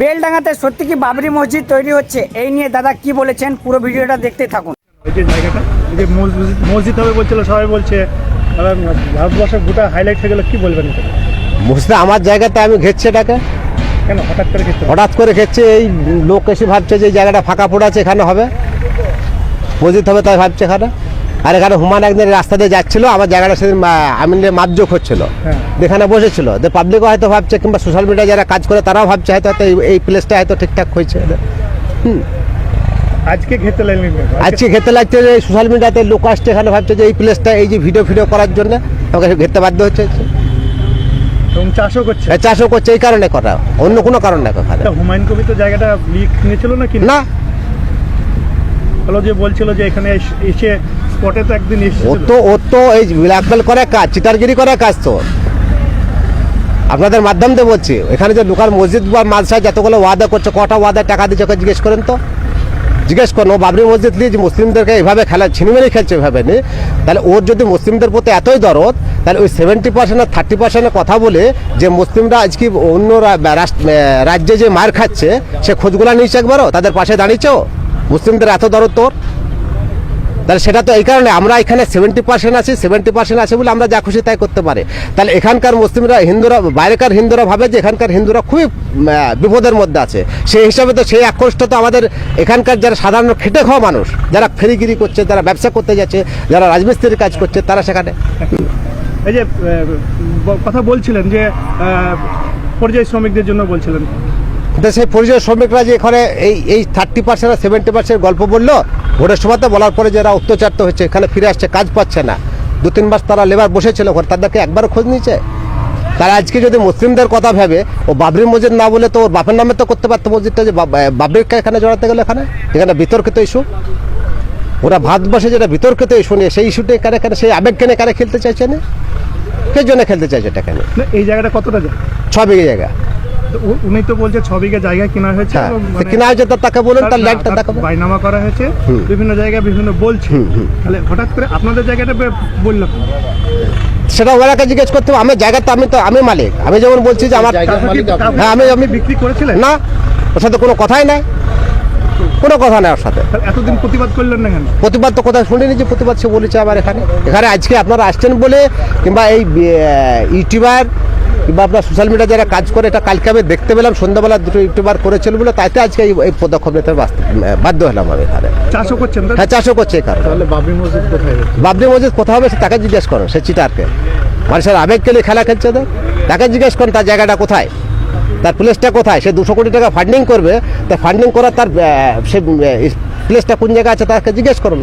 বেলডাঙ্গাতে সত্যি কি বাবরি মসজিদ তৈরি হচ্ছে? এই নিয়ে দাদা কি বলেছেন? পুরো ভিডিওটা দেখতে থাকুন। এই যে জায়গাটা এই যে মসজিদ মসজিদ হবে বলছিল সবাই বলছে ভারতবর্ষের গোটা হাইলাইট হয়ে গেল কি বলবেন বুঝতে আমার জায়গাতে আমি ঘেরছি এটাকে। কেন হঠাৎ করে ক্ষেত্রে হঠাৎ করে ঘেরছে এই লোক এসে ভাবছে যে এই জায়গাটা ফাঁকা পড়ে আছে এখানে হবে। মসজিদ হবে তাই ভাবছে এখানে। আর এখানে হুমান একদিন রাস্তা দিয়ে যাচ্ছিল আমার জায়গাটা সেদিন আমি মাপজোক হচ্ছিল। যেখানে এখানে বসেছিল। যে পাবলিকও হয়তো ভাবছে কিংবা সোশ্যাল মিডিয়া যারা কাজ করে তারাও ভাবছে হয়তো হয়তো এই- এই প্লেসটা হয়তো ঠিকঠাক হয়েছে। আজকে লাগলেন আজকে খেতে লাগছে যে সোশ্যাল মিডিয়াতে লোক আসছে এখানে ভাবছে যে এই প্লেসটা এই যে ভিডিও ফিডিও করার জন্য আমাকে ঘেরতে বাধ্য হচ্ছে। এবং চাষও করছে। চাষও করছে এই কারণে করা। অন্য কোনো কারণ না ওখানে হুমায়ুন কবি তো জায়গাটা লিক নিয়েছিল নাকি? না। হলো যে বলছিল যে এখানে এসে স্পটে তো একদিন ও তো ও তো এই ব্ল্যাকমেল করে কাজ চিটারগিরি করে কাজ তো। আপনাদের মাধ্যম দিয়ে বলছি, এখানে যে লোকাল মসজিদ বা মাদ্রাসায় যতগুলো ওয়াদা করছে, কটা ওয়াদা টাকা দিচ্ছে ওকে জিজ্ঞেস করেন তো। জিজ্ঞেস করুন, ও বাবরি মসজিদ নিয়ে মুসলিমদেরকে এইভাবে খেলা ছিনিমেরি খেলছে এভাবে নিয়ে তাহলে ওর যদি মুসলিমদের প্রতি এতই দরদ, তাহলে ওই সেভেন্টি পার্সেন্ট আর থার্টি পার্সেন্টের কথা বলে যে মুসলিমরা আজকে অন্য রাজ্যে যে মার খাচ্ছে, সে খোঁজগুলা নিয়েছে একবারও? তাদের পাশে দাঁড়িয়েছে ও? মুসলিমদের এত দরদ তোর? তাহলে সেটা তো এই কারণে আমরা এখানে সেভেন্টি পার্সেন্ট আছি সেভেন্টি পার্সেন্ট আছে বলে আমরা যা খুশি তাই করতে পারি। তাহলে এখানকার মুসলিমরা, হিন্দুরা, বাইরেকার হিন্দুরা ভাবে যে এখানকার হিন্দুরা খুবই বিপদের মধ্যে আছে। সেই হিসাবে তো সেই আক্রোশটা তো আমাদের এখানকার যারা সাধারণ খেটে খাওয়া মানুষ, যারা ফেরিগিরি করছে, যারা ব্যবসা করতে যাচ্ছে, যারা রাজমিস্ত্রির কাজ করছে, তারা সেখানে। এই যে কথা বলছিলেন যে পরিযায়ী শ্রমিকদের জন্য বলছিলেন। সেই পরিযায়ী শ্রমিকরা যে এখানে এই এই থার্টি পার্সেন্ট আর সেভেন্টি পার্সেন্ট গল্প বলল ভোটের সময় তো বলার পরে যারা অত্যাচার তো হচ্ছে এখানে ফিরে আসছে কাজ পাচ্ছে না। দু তিন মাস তারা লেবার বসেছিল ওখানে তাদেরকে একবারও খোঁজ নিয়েছে। তারা আজকে যদি মুসলিমদের কথা ভেবে ও বাবরি মসজিদ না বলে তো ওর বাপের নামে তো করতে পারতো মসজিদটা যে বাব- বাবরিকে এখানে জড়াতে গেলে এখানে? এখানে বিতর্কিত ইস্যু ওরা ভারতবর্ষে যেটা বিতর্কিত ইস্যু নিয়ে সেই ইস্যুটা এখানে এখানে সেই আবেগ কেনে কারে খেলতে চাইছে না? কে জন্য খেলতে চাইছে এটা এখানে এই জায়গাটা কতটা ছ বিঘে জায়গা। উনি তো বলছে ছ বিঘা জায়গা কেনা হয়েছে হ্যাঁ মানে কিনা হয়েছে তো তাকে বলুন তার- তার ল্যান্ডটা তার দেখাবে। বাইনামা করা হয়েছে বিভিন্ন জায়গায় বিভিন্ন বলছে। তাহলে হঠাৎ করে আপনাদের জায়গাটা বে- বলল কেন? সেটা ওনাকে জিজ্ঞেস করতে হবে আমার জায়গা তো আমি তো আমি মালিক। আমি যেমন বলছি যে আমার হ্যাঁ আমি আপনি আমি বিক্রি করেছিলেন? না ওর সাথে কোনো কথাই নাই। কোনো কথা নাই ওর সাথে। তাহলে এতদিন প্রতিবাদ করলেন না কেন? প্রতিবাদ তো কথা শুনিনি যে প্রতিবাদ সে বলেছে আবার এখানে। এখানে আজকে আপনারা আসছেন বলে কিংবা এই ইউটিউবার কিংবা আপনার সোশ্যাল মিডিয়া যারা কাজ করে এটা কালকে আমি দেখতে পেলাম সন্ধ্যাবেলা দুটো ইউটিউবার করেছিল বলে তাইতে আজকে এই পদক্ষেপ নিতে বাধ্য হলাম আমি এখানে। চাষও করছেন হ্যাঁ চাষও করছে কারণে তাহলে বাবরি মসজিদ কোথায়? বাবরি মসজিদ কোথাও হবে সে তাকে জিজ্ঞেস করো সে চিটারকে। মানুষের আবেগ কেলে খেলা খেলছে তো তাকে জিজ্ঞেস করুন তার জায়গাটা কোথায়? তার প্লেসটা কোথায়? সে দুশো কোটি টাকা ফান্ডিং করবে তা ফান্ডিং করার তার সে প্লেসটা কোন জায়গায় আছে তাকে জিজ্ঞেস করুন।